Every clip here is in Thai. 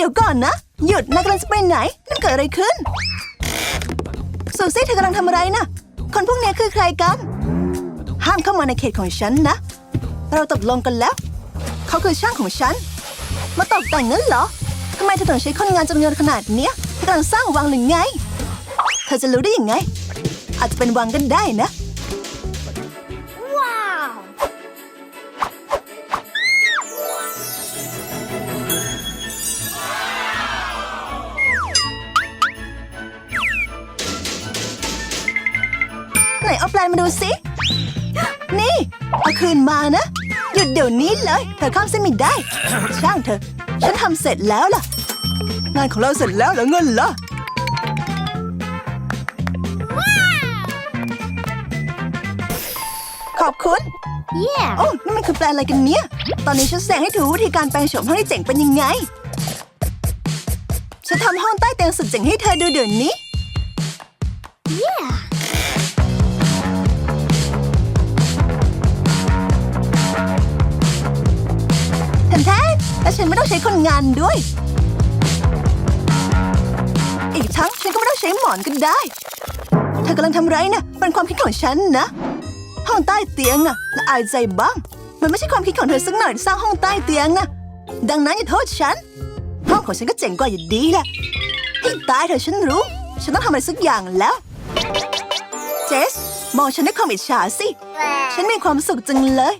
ดี๋ยวก่อนนะ หยุดนายกำลังจะไปไหนนั่นเกิดอะไรขึ้นซูซี่เธอกำลังทำอะไรนะคนพวกนี้คือใครกัน ห้ามเข้ามาในเขตของฉันนะ เราตกลงกันแล้ว เขาคือช่างของฉัน มาตกแต่งนั้นเหรอทำไมเธอถึงใช้คนงานจำนวนขนาดเนี้ยเธอกำลังสร้างวังหรือไง เธอจะรู้ได้ยังไง อาจจะเป็นวังกันได้นะ มาดูสิ นี่ เอาคืนมานะ หยุดเดี๋ยวนี้เลย เธอข้ามเส้นไม่ได้ ช่างเธอะฉันทำเสร็จแล้วล่ะ งานของเราเสร็จแล้วแล้วเงินล่ะขอบคุณ Yeah. โอ้นี่มันคือแปลนอะไรกันเนี่ย ตอนนี้ฉันแสดงให้ดูวิธีการแปลงโฉมห้องที่เจ๋งเป็นยังไง ฉันทำห้องใต้เตียงสุดเจ๋งให้เธอดูเดี๋ยวนี้ ฉันไม่ต้องใช้คนงานด้วย อีกทั้งฉันก็ไม่ต้องใช้หมอนก็ได้ เธอกำลังทำไรนะเป็นความคิดของฉันนะ ห้องใต้เตียงอะละอายใจบ้าง มันไม่ใช่ความคิดของเธอสักหน่อยสร้างห้องใต้เตียงอะดังนั้นอย่าโทษฉัน ห้องของฉันก็เจ๋งกว่าอยู่ดีแหละให้ตายเถอะฉันรู้ ฉันต้องทำอะไรสักอย่างแล้ว เจส มองฉันด้วยความอิจฉาสิ ฉันมีความสุขจังเลย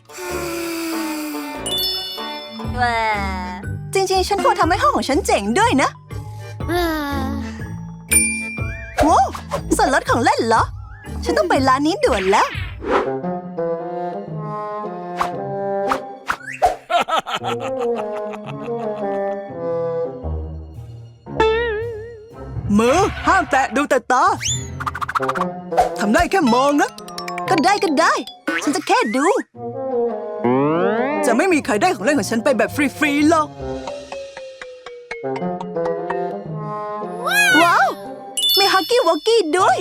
จริงๆ ฉันควรทำให้ห้องของฉันเจ๋งด้วยนะโว้วส่วนลดของเล่นเหรอ ฉันต้องไปร้านนี้ด่วนแล้ว มือ ห้ามแตะดูแต่ตาทำได้แค่มองนะ ก็ได้ก็ได้ ฉันจะแค่ดู จะไม่มีใครได้ของเล่นของฉันไปแบบฟรีๆหรอก กี้วอกกี้ด้วย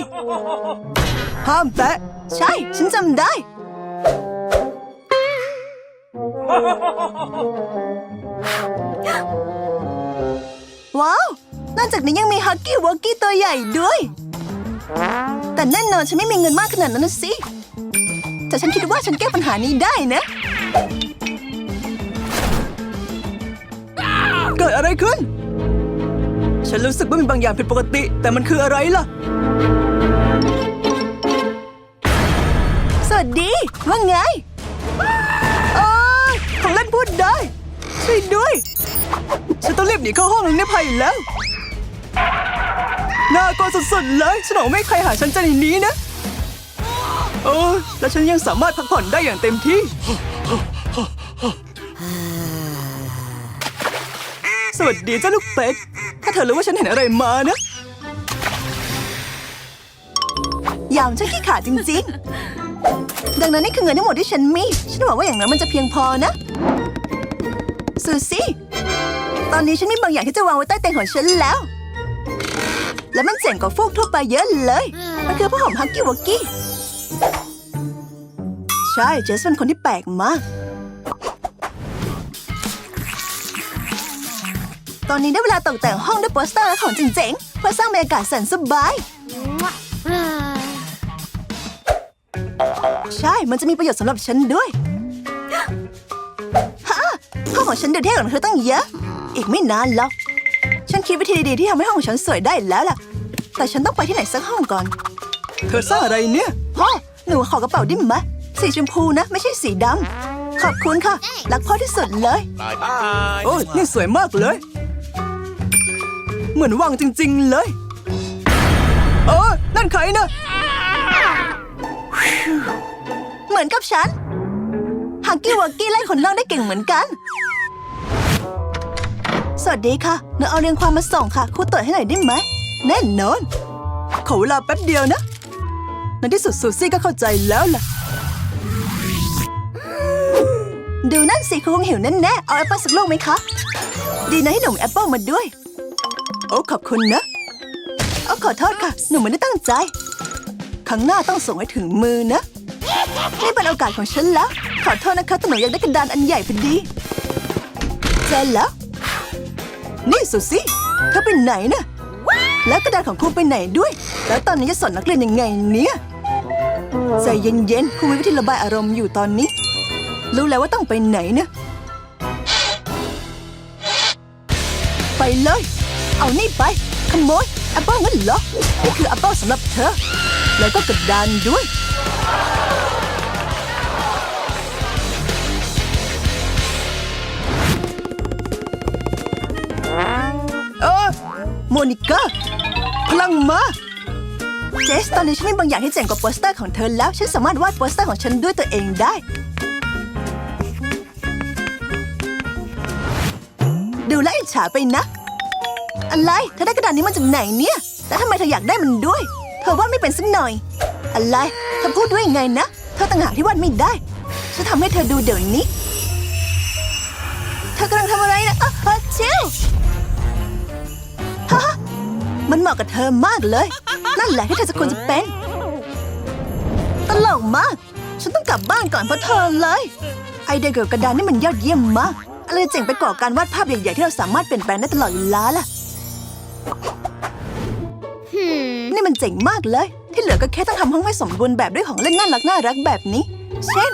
ห้ามแตะ ใช่ ฉันจำได้ ว้าวนอกจากนี้ยังมีฮักกี้วอกกี้ตัวใหญ่ด้วย แต่แน่นอนฉันไม่มีเงินมากขนาดนั้นนะสิ แต่ฉันคิดว่าฉันแก้ปัญหานี้ได้นะ เกิดอะไรขึ้น ฉันรู้สึกว่ามีบางอย่างผิดปกติ แต่มันคืออะไรล่ะ สวัสดี ว่าไงเออของเล่นพูดได้ ช่วยด้วย ฉันต้องรีบหนีเข้าห้องหลังในภัยแล้ว น่ากลัวสุดๆเลย ฉันบอกไม่ให้ใครหาฉันจะในนี้นะ โอ้แล้วฉันยังสามารถพักผ่อนได้อย่างเต็มที่ สวัสดีเจ้าลูกเป็ดถ้าเธอรู้ว่าฉันเห็นอะไรมานะ ยามฉันขี้ขาดจริง ๆ ดังนั้นนี่คือเงินทั้งหมดที่ฉันมี ฉันหวังว่าอย่างนั้นมันจะเพียงพอนะ ซูซี่ ตอนนี้ฉันมีบางอย่างที่จะวางไว้ใต้เตียงของฉันแล้ว และมันเจ๋งกว่าฟูกทั่วไปเยอะเลย มันคือผ้าห่มฮักกี้วอกกี้ ใช่ เจสเป็นคนที่แปลกมาก ตอนนี้ได้เวลาตกแต่งห้องด้วยโปสเตอร์และของเจ๋งๆเพื่อสร้างบรรยากาศแสนสบาย ใช่ มันจะมีประโยชน์สำหรับฉันด้วยฮะห้องของฉันดูเท่กว่าของเธอตั้งเยอะ อีกไม่นานหรอกฉันคิดวิธีดีๆที่ทำให้ห้องของฉันสวยได้แล้วล่ะ แต่ฉันต้องไปที่ไหนสักห้องก่อน เธอสร้างอะไรเนี่ยพ่อหนูขอกระเป๋าได้ไหมสีชมพูนะ ไม่ใช่สีดำขอบคุณค่ะ รักพ่อที่สุดเลย Bye bye. โอ้ยนี่สวยมากเลย เหมือนวังจริง ๆ เลย เออ นั่นใครนะ เหมือนกับฉัน ฮักกี้วักกี้ไล่คนนอกได้เก่งเหมือนกัน สวัสดีค่ะหนูเอาเรียงความมาส่งค่ะครูตรวจให้หน่อยได้ไหม แน่นอน ขอเวลาแป๊บเดียวนะ ในที่สุดซูซี่ก็เข้าใจแล้วล่ะ ดูนั่นสิคงหิวแน่ๆเอาแอปเปิลสักลูกไหมคะ ดีนะให้หนุ่มแอปเปิลมาด้วย โอ้ขอบคุณนะเอาขอโทษค่ะ หนูไม่ได้ตั้งใจครั้งหน้าต้องส่งให้ถึงมือนะนี่เป็นโอกาสของฉันแล้ว ขอโทษนะคะแต่หนูอยากได้กระดานอันใหญ่พอดีเจนแล้ว นี่สุซี่เธอไปไหนนะแล้วกระดาษของครูไปไหนด้วย แล้วตอนนี้จะสอนนักเรียนยังไงเนี่ยใจเย็นๆครูมีวิธีระบายอารมณ์อยู่ตอนนี้ รู้แล้วว่าต้องไปไหนนะไปเลย เอานี่ไป ขโมยแอปเปิลงั้นเหรอนี่คือแอปเปิลสำหรับเธอ แล้วก็กระดานด้วย เออโมนิก้าพลังมาเจสตอนนี้ฉันมีบางอย่างที่เจ๋งกว่าโปสเตอร์ของเธอแล้ว ฉันสามารถวาดโปสเตอร์ของฉันด้วยตัวเองได้ ดูแลวอิจฉาไปนะ อะไรเธอได้กระดาษนี้มาจากไหนเนี่ย แล้วทำไมเธออยากได้มันด้วย เธอวาดไม่เป็นสักหน่อย อะไรเธอพูดด้วยยังไงนะ เธอต่างหากที่วาดไม่ได้ ฉันทำให้เธอดูเดี๋ยวนี้ เธอกำลังทำอะไรนะอะอะชิลฮะมันเหมาะกับเธอมากเลย นั่นแหละที่เธอจะควรจะเป็น ตลกมาก ฉันต้องกลับบ้านก่อนเพราะเธอเลย ไอเดียเกี่ยวกับกระดานนี่มันยอดเยี่ยมมาก อะไรเจ๋งไปกว่าการวาดภาพใหญ่ๆที่เราสามารถเปลี่ยนแปลงได้ตลอดเวลาล่ะ นี่มันเจ๋งมากเลย ที่เหลือก็แค่ต้องทำห้องให้สมบูรณ์แบบด้วยของเล่นน่ารักน่ารักแบบนี้ เช่น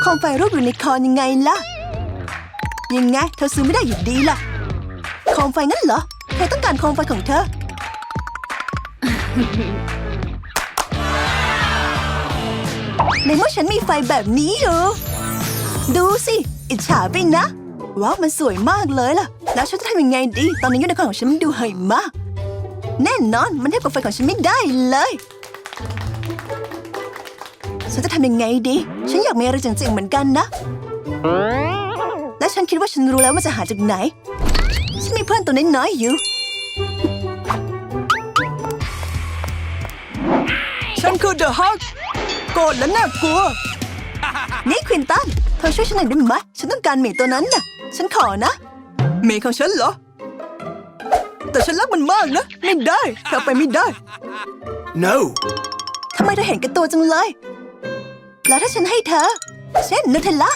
โคมไฟรูปยูนิคอร์นยังไงล่ะ ยังไง เธอซื้อไม่ได้อยู่ดีล่ะโคมไฟงั้นเหรอใครต้องการโคมไฟของเธอ ในเมื่อฉันมีไฟแบบนี้อยู่ ดูสิ อิจฉาไปนะ ว้าวมันสวยมากเลยล่ะ แล้วฉันจะทำยังไงดี ตอนนี้ยูนิคอร์นของฉันมันดูเฮยมาก แน่นอนมันเทียบกับไฟของฉันไม่ได้เลย ฉันจะทำยังไงดี ฉันอยากมีอะไรเจ๋งๆเหมือนกันนะ และฉันคิดว่าฉันรู้แล้วว่าจะหาจากไหน ฉันมีเพื่อนตัวน้อยๆอยู่ ฉันคือเดอะฮักโกรธและน่ากลัว นี่ควินตันเธอช่วยฉันหน่อยได้ไหมฉันต้องการหมีตัวนั้นน่ะ ฉันขอนะ หมีของฉันเหรอ แต่ฉันรักมันมากนะ ไม่ได้เธอไปไม่ได้ No. ทำไมเธอเห็นแกับตัวจังเลย แล้วถ้าฉันให้เธอ เช่นนูเทลล่า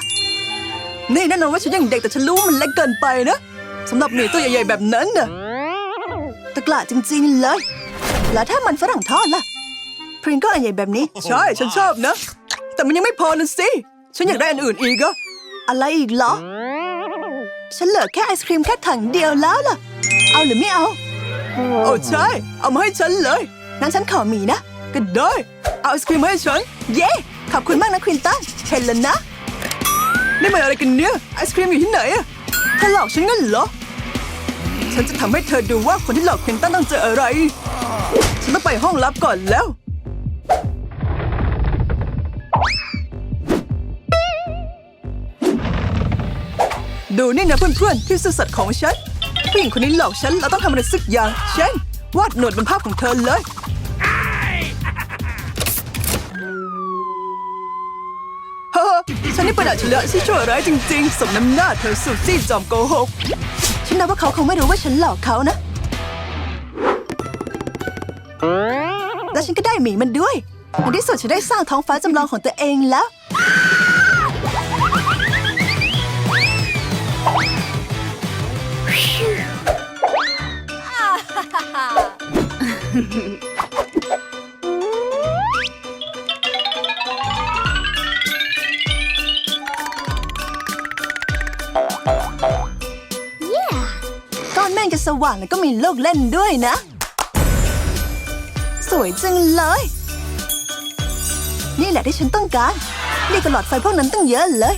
นี่แน่นอนว่าฉันยังเด็กแต่ฉันรู้ว่ามันเล็กเกินไปนะสำหรับหมีตัวใหญ่ๆแบบนั้นน่ะแตะกละจริงๆเลย แล้วถ้ามันฝรั่งทอดล่ะ พริงก็อันใหญ่แบบนี้ ใช่ ฉันชอบนะ แต่มันยังไม่พอนะสิ ฉันอยากได้อันอื่นอีกอะอะไรอีกเหรอ ฉันเหลือแค่ไอศครีมแค่ถังเดียวแล้วล่ะ เอาหรือไม่เอา โอ้ใช่ เอามาให้ฉันเลยงั้นฉันขอหมีนะ ก็ได้ เอาไอศครีมมาให้ฉัน เย้ ขอบคุณมากนะควินตันเห็นแล้วนะ นี่มันอะไรกันเนี่ย ไอศครีมอยู่ที่ไหนอะเธอหลอกฉันงั้นเหรอ ฉันจะทำให้เธอดูว่าคนที่หลอกควินตันต้องเจออะไร ฉันต้องไปห้องลับก่อนแล้ว ดูนี่นะเพื่อนๆ ที่ซื่อสัตย์ของฉันผู้หญิงคนนี้หลอกฉันเราต้องทำอะไรสักอย่างเช่นวาดหนวดบนภาพของเธอเลยเฮ้อฉันนี่ประหลาดเฉลือที่ชั่วร้ายจริงๆ สมน้ำหน้าเธอสุดซี่จอมโกหก ฉันนับว่าเขาคงไม่รู้ว่าฉันหลอกเขานะ แล้วฉันก็ได้หมีมันด้วยในที่สุดฉันได้สร้างท้องฟ้าจำลองของตัวเองแล้ว ก้อนเมฆจะสว่างแล้วก็มีลูกเล่นด้วยนะ สวยจังเลย นี่แหละที่ฉันต้องการ นี่ก็หลอดไฟพวกนั้นตั้งเยอะเลย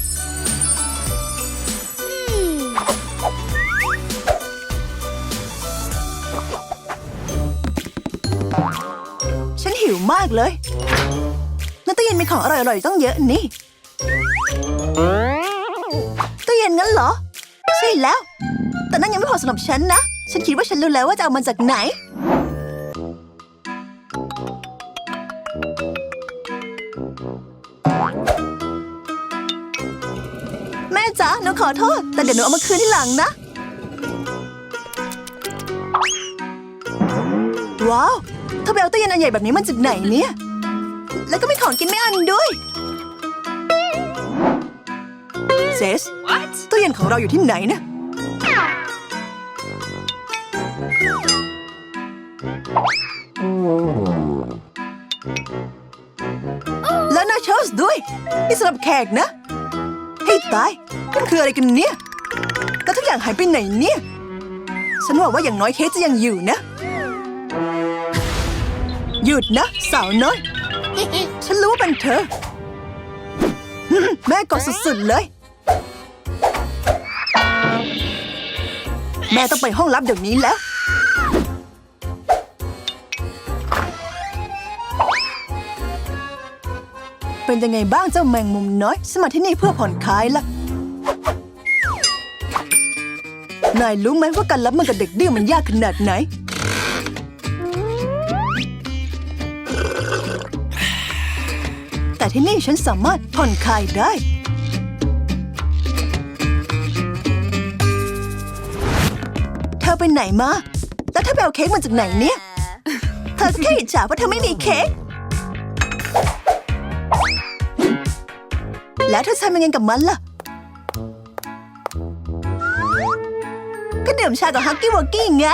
หิวมากเลยในตู้เย็นมีของอร่อยๆต้องเยอะนี่ตู้เย็นงั้นเหรอ ใช่แล้ว แต่นั่นยังไม่พอสำหรับฉันนะ ฉันคิดว่าฉันรู้แล้วว่าจะเอามันจากไหน แม่จ๋าหนูขอโทษ แต่เดี๋ยวหนูเอามาคืนที่หลังนะ ว้าว อไปเอาตู้เย็นอันใหญ่แบบนี้มันจากไหนเนี่ย แล้วก็มีของกินไม่อันด้วย เซสตู้เย็นของเราอยู่ที่ไหนนะแล้วน่าเชสด้วยนี่สำหรับแขกนะ ให้ตายมันคืออะไรกันเนี่ย แล้วทุกอย่างหายไปไหนเนี่ย ฉันว่าว่าอย่างน้อยเคสจะยังอยู่นะ หยุดนะ สาวน้อย ฉันรู้ว่าเป็นเธอ แม่กอดสุดๆเลย แม่ต้องไปห้องลับเดี๋ยวนี้แล้ว เป็นยังไงบ้างเจ้าแมงมุมน้อยฉันมาที่นี่เพื่อผ่อนคลายล่ะนายรู้ไหมว่าการรับมือกับเด็กดื้อมันยากขนาดไหน ที่นี่ฉันสามารถผ่อนคลายได้ เธอไปไหนมา แล้วเธอไปเอาเค้กมาจากไหนเนี่ย เธอแค่อิจฉาว่าเธอไม่มีเค้ก แล้วเธอทำยังไงกับมันล่ะ ก็ดื่มชากับฮักกี้วอกกี้ไง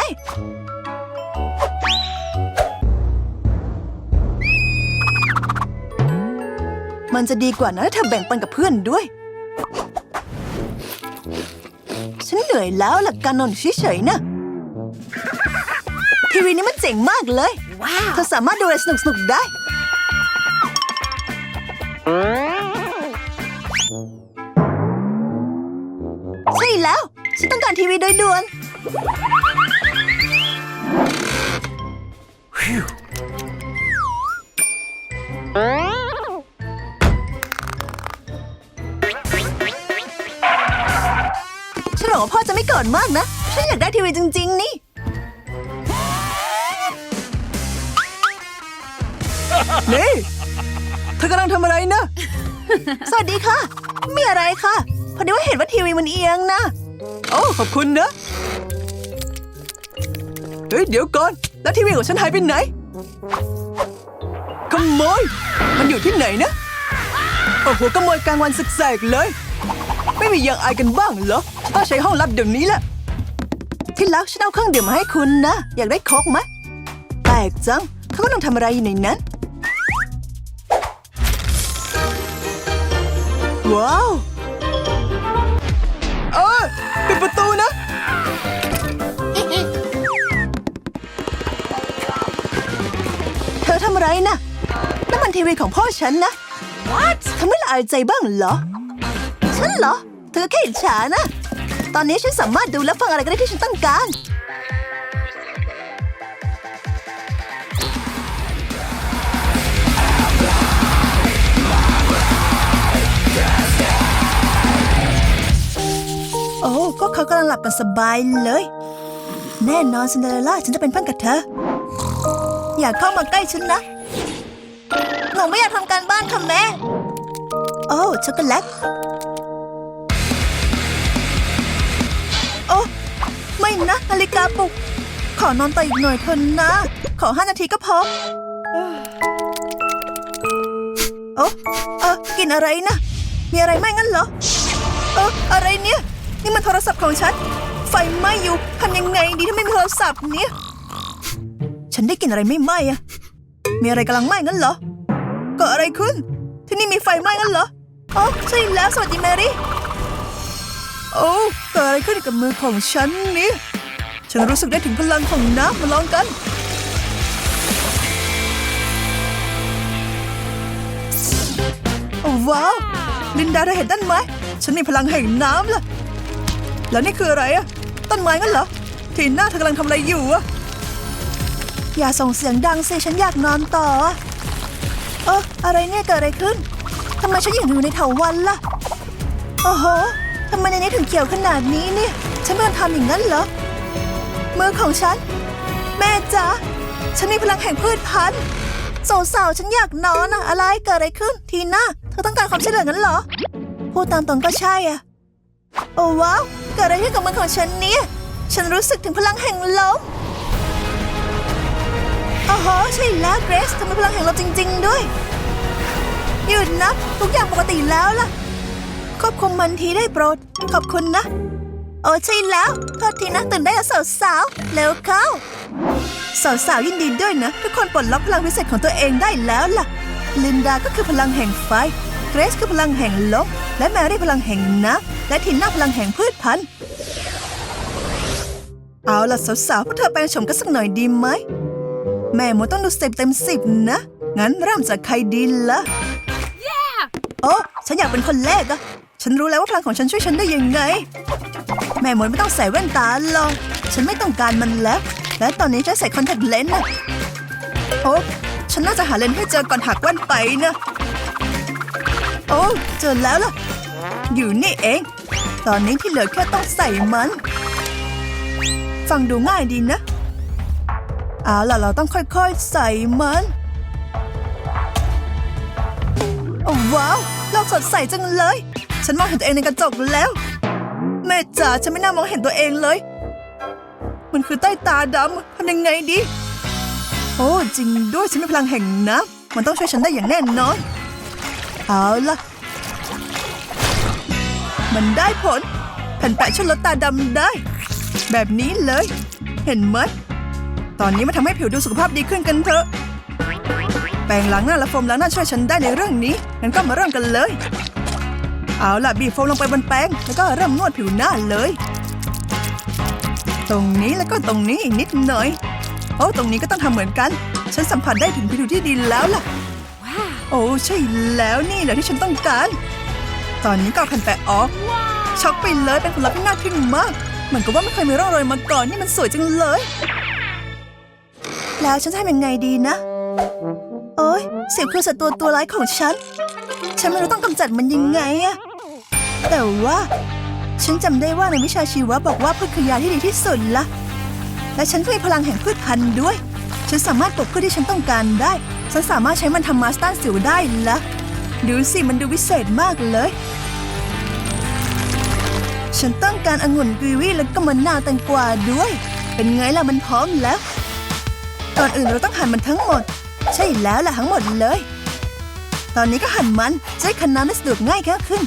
มันจะดีกว่านะถ้าเธอแบ่งปันกับเพื่อนด้วย ฉันเหนื่อยแล้วหลักการนอนเฉยๆนะ ทีวีนี้มันเจ๋งมากเลย Wow. เธอสามารถดูอะไรสนุกๆได้ ใช่แล้ว ฉันต้องการทีวีโดยด่วน ฉันหวังว่าพ่อจะไม่โกรธมากนะ ฉันอยากได้ทีวีจริง ๆ นี่ นี่ เธอกำลังทำอะไรนะ สวัสดีค่ะไม่อะไรค่ะ พอดีว่าเห็นว่าทีวีมันเอียงนะ โอ้ ขอบคุณนะ เฮ้ย เดี๋ยวก่อน แล้วทีวีของฉันหายไปไหน ขโมย มันอยู่ที่ไหนนะ โอ้โหขโมยกลางวันสึกแสกเลย ไม่มีอย่างอายกันบ้างเหรอฉันต้องใช้ห้องลับเดี๋ยวนี้แหละที่รักฉันเอาเครื่องดื่มมาให้คุณนะ อยากได้โค้กไหมแปลกจังเขากำลังทำอะไรอยู่ในนั้น ว้าว เออปิดประตูนะ เธอทำอะไรนะนั่นมันทีวีของพ่อฉันนะ What เธอไม่ละอายใจบ้างเหรอ ฉันเหรอเธอแค่อิจฉานะ ตอนนี้ฉันสามารถดูและฟังอะไรก็ได้ที่ฉันต้องการ โอ้ก็เขากำลังหลับกันสบายเลย แน่นอนซินเดอเรลล่าฉันจะเป็นเพื่อนกับเธอ อย่าเข้ามาใกล้ฉันนะ หนูไม่อยากทำการบ้านค่ะแม่ โอ้ช็อกโกแลต ไม่นะนาฬิกาปลุก ขอนอนต่ออีกหน่อยเถอะนะ ขอห้านาทีก็พอโอ้เออกินอะไรนะ มีอะไรไหมงั้นเหรอ เอออะไรเนี่ย นี่มันโทรศัพท์ของฉัน ไฟไหม้อยู่ทำยังไงดีถ้าไม่มีโทรศัพท์เนี่ย ฉันได้กินอะไรไม่ไหม้อะมีอะไรกำลังไหม้งั้นเหรอเกิดอะไรขึ้น ที่นี่มีไฟไหม้งั้นเหรออ๋อใช่แล้วสวัสดีแมรี่ โอ้เกิดอะไรขึ้นกับมือของฉันนี่ฉันรู้สึกได้ถึงพลังของน้ำมาลองกัน โอ้ว้าว ลินดาเธอเห็นต้นไม้ฉันมีพลังแห่งน้ำล่ะ แล้วนี่คืออะไรอะต้นไม้งั้นเหรอ ทีน่าเธอกำลังทำอะไรอยู่อะอย่าส่งเสียงดังสิฉันอยากนอนต่อ เอออะไรเนี่ยเกิดอะไรขึ้นทำไมฉันยังอยู่ในเถาวันล่ะ โอ้โห ทำไมในนี้ถึงเขียวขนาดนี้เนี่ย ฉันไม่ควรทำอย่างนั้นเหรอ มือของฉัน แม่จ๋าฉันมีพลังแห่งพืชพันธุ์สาวๆฉันอยากนอนอะอะไรเกิดอะไรขึ้น ทีน่าเธอต้องการความช่วยเหลืองั้นเหรอ พูดตามตรงก็ใช่อะโอ้ว้าว เกิดอะไรขึ้นกับมือของฉันเนี่ย ฉันรู้สึกถึงพลังแห่งลมโอ้โหใช่แล้วเกรซทำไมพลังแห่งลมจริง ๆ ด้วย หยุดนะทุกอย่างปกติแล้วล่ะ ควบคุมมันทีได้โปรด ขอบคุณนะ โอ้ใช่แล้ว โทษทีนะตื่นได้แล้วสาวๆเร็วเข้า สาวๆยินดีด้วยนะ ทุกคนปลดล็อกพลังพิเศษของตัวเองได้แล้วล่ะ ลินดาก็คือพลังแห่งไฟ เกรซคือพลังแห่งลมและแมรี่พลังแห่งน้ำและทินน่าพลังแห่งพืชพันธุ์เอาล่ะสาวๆพวกเธอแปลงโฉมกันสักหน่อยดีไหม แม่หมดต้องดูสิบเต็มสิบนะ งั้นเริ่มจากใครดีละโอ้ ฉันอยากเป็นคนแรกอะ ฉันรู้แล้วว่าพลังของฉันช่วยฉันได้ยังไง แม่หมดไม่ต้องใส่แว่นตาหรอกฉันไม่ต้องการมันแล้ว และตอนนี้ฉันใส่คอนแทคเลนส์นะโอ้ฉันน่าจะหาเลนส์ให้เจอก่อนหักแว่นไปนะ โอ้เจอแล้วล่ะ อยู่นี่เอง ตอนนี้ที่เหลือแค่ต้องใส่มัน ฟังดูง่ายดีนะเอาล่ะเราต้องค่อยๆ ใส่มันโอ้ว้าวโลกสดใสจังเลย ฉันมองเห็นตัวเองในกระจกแล้ว แม่จ๋าฉันไม่น่ามองเห็นตัวเองเลย มันคือใต้ตาดำทำยังไงดี โอ้จริงด้วยฉันมีพลังแห่งน้ำมันต้องช่วยฉันได้อย่างแน่นอน เอาล่ะ มันได้ผล แผ่นแปะช่วยลดตาดำได้ แบบนี้เลย เห็นไหมตอนนี้มาทำให้ผิวดูสุขภาพดีขึ้นกันเถอะ แปรงล้างหน้าและโฟมล้างหน้าช่วยฉันได้ในเรื่องนี้งั้นก็มาเริ่มกันเลย เอาล่ะบีบโฟมลงไปบนแป้งแล้วก็เริ่มนวดผิวหน้าเลย ตรงนี้แล้วก็ตรงนี้อีกนิดหน่อย โอ้ตรงนี้ก็ต้องทำเหมือนกัน ฉันสัมผัสได้ถึงผิวที่ดีแล้วล่ะ Wow. โอ้ใช่แล้วนี่แหละที่ฉันต้องการ ตอนนี้ก็เอาแผ่นแปะออก ช็อกไปเลยเป็นผลลัพธ์ที่น่าทึ่งมากเหมือนกับว่าไม่เคยมีร่องรอยมาก่อนนี่มันสวยจังเลย แล้วฉันจะทำยังไงดีนะ โอ้ยเสียบคือศัตรูตัวร้ายของฉัน ฉันไม่รู้ต้องกำจัดมันยังไงอะแต่ว่า ฉันจำได้ว่าในวิชาชีวะบอกว่าพืชคือยาที่ดีที่สุดละ และฉันก็มีพลังแห่งพืชพันธุ์ด้วย ฉันสามารถปลูกพืชที่ฉันต้องการได้ ฉันสามารถใช้มันทำมาสต้านสิวได้ละดูสิมันดูวิเศษมากเลย ฉันต้องการองุ่นกีวีแล้วก็มะนาวแตงกวาด้วย เป็นไงล่ะมันพร้อมแล้ว ก่อนอื่นเราต้องหั่นมันทั้งหมด ใช่แล้วล่ะทั้งหมดเลย ตอนนี้ก็หั่นมันให้คันน้ำได้สะดวกง่ายแค่ขึ้น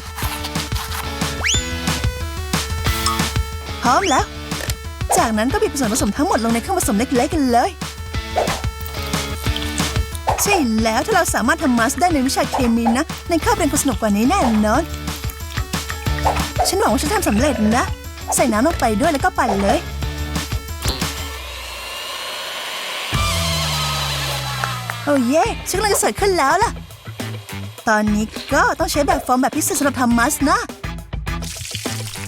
พร้อมแล้ว จากนั้นก็บีบส่วนผสมทั้งหมดลงในเครื่องผสมเล็กๆกันเลย ใช่แล้วถ้าเราสามารถทำมาสได้ในวิชาเคมีนะ ในคาบเรียนคงสนุกกว่านี้แน่นอน ฉันหวังว่าฉันทำสำเร็จนะ ใส่น้ำลงไปด้วยแล้วก็ปั่นเลยโอ้เย่ฉันกำลังจะสวยขึ้นแล้วล่ะ ตอนนี้ก็ต้องใช้แบบฟอร์มแบบพิเศษสำหรับทำมัสนะ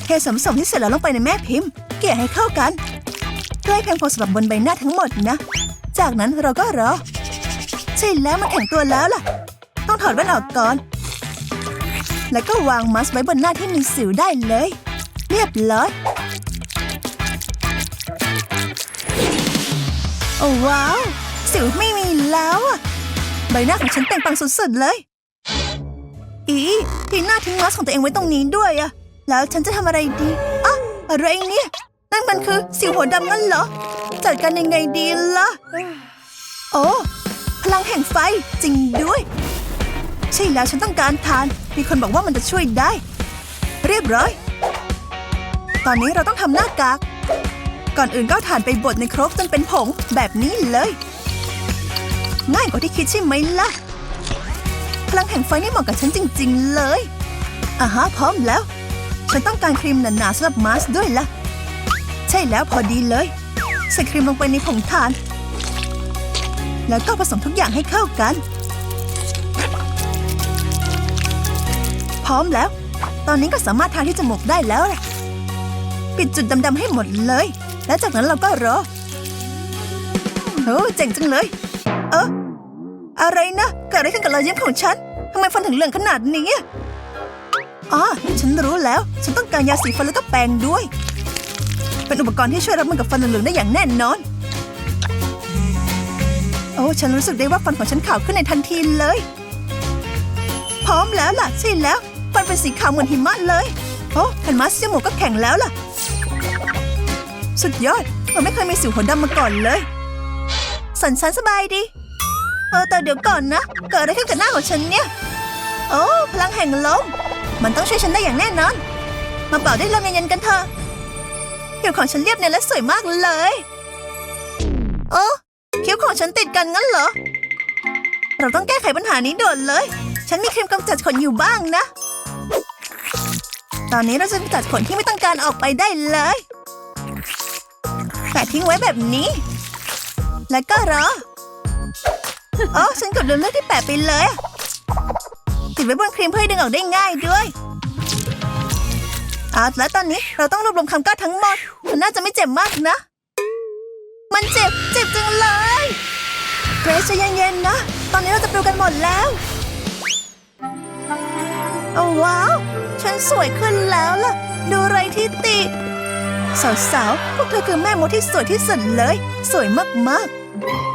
เทส่วนผสมที่เสร็จแล้วลงไปในแม่พิมพ์ เกลี่ยให้เข้ากันเพื่อให้เพียงพอสำหรับบนใบหน้าทั้งหมดนะ จากนั้นเราก็รอ ใช่แล้วมันแข็งตัวแล้วล่ะ ต้องถอดแว่นออกก่อน แล้วก็วางมัสไว้บนหน้าที่มีสิวได้เลย เรียบร้อยโอ้ว้าว สิวไม่มีแล้วอะใบหน้าของฉันเปล่งปังสุดๆเลย อีทีหน้าทิ้งมัสของตัวเองไว้ตรงนี้ด้วยอะแล้วฉันจะทำอะไรดีอะอะไรเนี่ย นั่นมันคือสิวหัวดำนั่นเหรอ จัดการยังไงดีล่ะ โอ้พลังแห่งไฟจริงด้วย ใช่แล้วฉันต้องการทาน มีคนบอกว่ามันจะช่วยได้ เรียบร้อย ตอนนี้เราต้องทำหน้ากาก ก่อนอื่นก็ถ่านไปบดในครกจนเป็นผงแบบนี้เลย ง่ายกว่าที่คิดใช่ไหมล่ะ พลังแห่งไฟนี่เหมาะกับฉันจริง ๆ เลย อ่าฮะพร้อมแล้ว ฉันต้องการครีมหนาๆสำหรับมาสด้วยล่ะ ใช่แล้วพอดีเลย ใส่ครีมลงไปในผงถ่าน แล้วก็ผสมทุกอย่างให้เข้ากัน พร้อมแล้ว ตอนนี้ก็สามารถทาที่จมูกได้แล้วล่ะ ปิดจุดดำๆให้หมดเลย แล้วจากนั้นเราก็รอโอ้เจ๋งจังเลย เออ อะไรนะเกิดอะไรขึ้นกับรอยยิ้มของฉันทำไมฟันถึงเหลืองขนาดนี้อ๋อฉันรู้แล้ว ฉันต้องการยาสีฟันแล้วก็แปรงด้วย เป็นอุปกรณ์ที่ช่วยรับมือกับฟันเหลืองได้อย่างแน่นอน โอ้ฉันรู้สึกได้ว่าฟันของฉันขาวขึ้นในทันทีเลย พร้อมแล้วล่ะใช่แล้ว ฟันเป็นสีขาวเหมือนหิมะเลยโอ้แผ่นมาสจมูกก็แข็งแล้วล่ะ สุดยอดเราไม่เคยมีสิวหัวดำมาก่อนเลย สันสันสบายดี เออแต่เดี๋ยวก่อนนะ เกิดอะไรขึ้นกับหน้าของฉันเนี่ย โอ้พลังแห่งลม มันต้องช่วยฉันได้อย่างแน่นอน มาเป่าได้ลมเย็นๆกันเถอะผิวของฉันเรียบเนียนและสวยมากเลยโอ้คิ้วของฉันติดกันงั้นเหรอ เราต้องแก้ไขปัญหานี้ด่วนเลย ฉันมีครีมกำจัดขนอยู่บ้างนะ ตอนนี้เราจะกำจัดขนที่ไม่ต้องการออกไปได้เลยแปะทิ้งไว้แบบนี้ แล้วก็รอ อ๋อฉันกดลืมเลือกที่แปะไปเลย ติดไว้บนครีมเพื่อให้ดึงออกได้ง่ายด้วยอะแล้วตอนนี้เราต้องรวบรวมคำกล้าทั้งหมด มันน่าจะไม่เจ็บมากนะ มันเจ็บ เจ็บจังเลยเกรซใจเย็นๆนะ ตอนนี้เราจะปลิวกันหมดแล้วโอ้ว้าว ฉันสวยขึ้นแล้วล่ะ ดูไรที่ติสาวๆ พวกเธอคือแม่มดที่สวยที่สุดเลย สวยมากๆ